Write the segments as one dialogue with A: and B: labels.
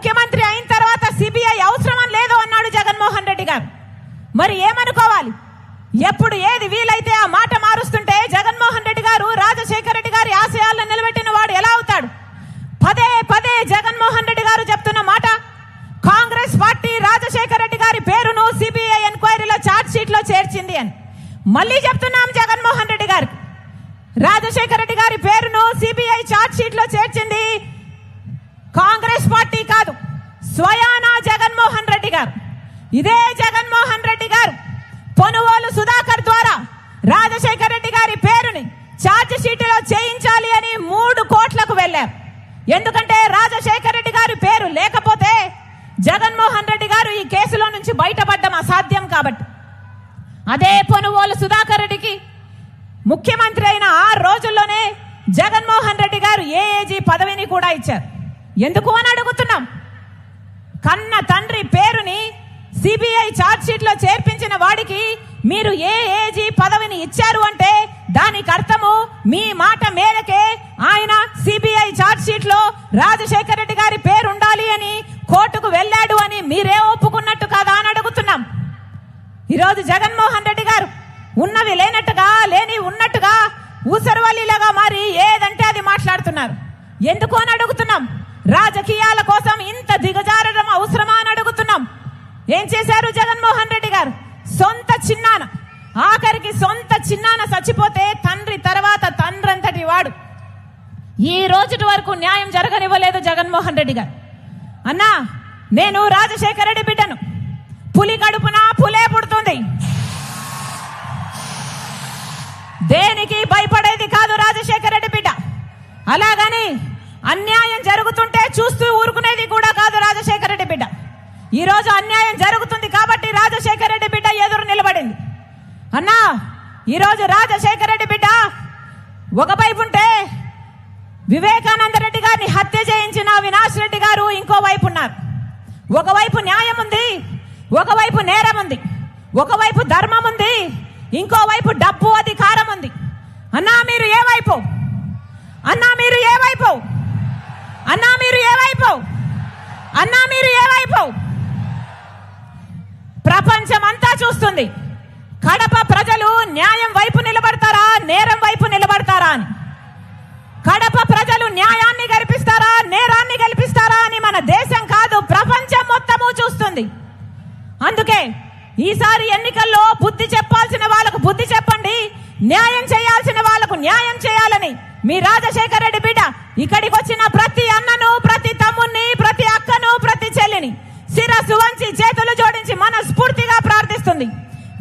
A: ముఖ్యమంత్రి అయిన తర్వాత సిబిఐ అవసరం లేదు అన్నాడు జగన్మోహన్ రెడ్డి గారు. మరి ఏమనుకోవాలి? ఎప్పుడు ఏది వీలైతే ఆ మాట మారుస్తుంటే జగన్మోహన్ రెడ్డి గారు రాజశేఖర రెడ్డి గారి ఆశయాలను నిలబెట్టిన వాడు ఎలా అవుతాడు? పదే పదే జగన్మోహన్ రెడ్డి గారు చెప్తున్న మాట కాంగ్రెస్ పార్టీ రాజశేఖర రెడ్డి గారి పేరును సిబిఐ ఎంక్వైరీలో చార్జ్ షీట్లో చేర్చింది అని. మళ్ళీ చెప్తున్నాం జగన్మోహన్ రెడ్డి గారికి రాజశేఖర రెడ్డి గారి పేరును సిబిఐ చార్జ్ షీట్లో చేర్చింది కాంగ్రెస్ పార్టీ స్వయానా జగన్మోహన్ రెడ్డి గారు. ఇదే జగన్మోహన్ రెడ్డి గారు. పొనుగోలు సుధాకర్ ద్వారా రాజశేఖర రెడ్డి గారి పేరుని ఛార్జ్షీట్లో చేయించాలి అని మూడు కోట్లకు వెళ్ళారు. ఎందుకంటే రాజశేఖర రెడ్డి గారి పేరు లేకపోతే జగన్మోహన్ రెడ్డి గారు ఈ కేసులో నుంచి బయటపడడం అసాధ్యం కాబట్టి. అదే పొనుగోలు సుధాకర్ రెడ్డికి ముఖ్యమంత్రి అయిన ఆ రోజుల్లోనే జగన్మోహన్ రెడ్డి గారు ఏఏజీ పదవిని కూడా ఇచ్చారు. ఎందుకు అని అడుగుతారు కన్న తండ్రి పేరుని సిబిఐ ఛార్జ్లో చేర్పించిన వాడికి మీరు ఏ ఏజీ పదవిని ఇచ్చారు అంటే దానికి అర్థము మీ మాట మేరకే ఆయన సిబిఐ ఛార్జ్లో రాజశేఖర రెడ్డి గారి పేరు ఉండాలి అని కోర్టుకు వెళ్ళాడు అని మీరే ఒప్పుకున్నట్టు కాదా అని అడుగుతున్నాం. ఈరోజు జగన్మోహన్ రెడ్డి గారు ఉన్నవి లేనట్టుగా లేని ఉన్నట్టుగా ఊసరవల్లిలాగా మారి ఏదంటే అది మాట్లాడుతున్నారు. ఎందుకు అని అడుగుతున్నాం? రాజకీయాల కోసం ఇంత దిగజారడం అవసరమా అని అడుగుతున్నాం. ఏం చేశారు జగన్మోహన్ రెడ్డి గారు? సొంత చిన్నాన. ఆఖరికి సొంత చిన్నాన చచ్చిపోతే తండ్రి తర్వాత తండ్రంతటి వాడు. ఈ రోజుటి వరకు న్యాయం జరగనివ్వలేదు జగన్మోహన్ రెడ్డి గారు. అన్నా నేను రాజశేఖర రెడ్డి బిడ్డను. పులి కడుపున పులే పుడుతుంది. దేనికి భయపడేది కాదు రాజశేఖర రెడ్డి బిడ్డ. అలాగని అన్యాయం జరుగుతుంటే చూస్తూ ఊరుకునేది కూడా కాదు రాజశేఖర రెడ్డి బిడ్డ. ఈ రోజు అన్యాయం జరుగుతుంది కాబట్టి రాజశేఖర రెడ్డి బిడ్డ ఎదురు నిలబడింది. అన్నా ఈరోజు రాజశేఖర రెడ్డి బిడ్డ ఒకవైపు ఉంటే వివేకానంద రెడ్డి గారిని హత్య చేయించిన అవినాష్ రెడ్డి గారు ఇంకో వైపు ఉన్నారు. ఒకవైపు న్యాయం ఉంది ఒకవైపు నేరం ఉంది ఒకవైపు ధర్మం ఉంది ఇంకో డబ్బు అధికారం ఉంది అన్నా మీరు ఏ వైపు అన్నా మీరు ఏ వైపు అన్నా మీరు ఏ వైపు అన్నా మీరు ప్రపంచం అంతా చూస్తుంది. కడప ప్రజలు న్యాయం వైపు నిలబడతారా నేరం వైపు నిలబడతారా అని. కడప ప్రజలు న్యాయాన్ని గెలిపిస్తారా నేరాన్ని గెలిపిస్తారా అని మన దేశం కాదు ప్రపంచం మొత్తము చూస్తుంది. అందుకే ఈసారి ఎన్నికల్లో బుద్ధి చెప్పాల్సిన వాళ్ళకు బుద్ధి చెప్పండి న్యాయం చేయాల్సిన వాళ్ళకు న్యాయం చేయాలని. మీ రాజశేఖర రెడ్డి బిడ్డ ఇక్కడికి వచ్చిన ప్రతి అన్న శిరస్సు వంచి చేతులు జోడించి మనస్ఫూర్తిగా ప్రార్థిస్తుంది.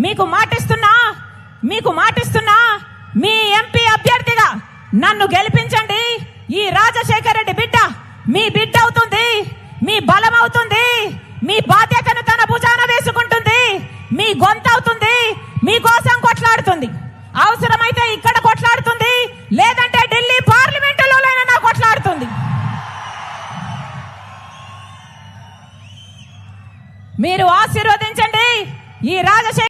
A: మీకు మాటిస్తున్నా మీకు మాటిస్తున్నా మీ ఎంపీ అభ్యర్థిగా నన్ను గెలిపించండి. ఈ రాజశేఖర రెడ్డి బిడ్డ మీ బిడ్డ అవుతుంది మీ బలం అవుతుంది మీ బాధ్యతను తన భుజాన వేసుకుంటుంది మీ గొంత అవుతుంది మీకోసం కొట్లాడుతుంది. మీరు ఆశీర్వదించండి. ఈ రాజశేఖర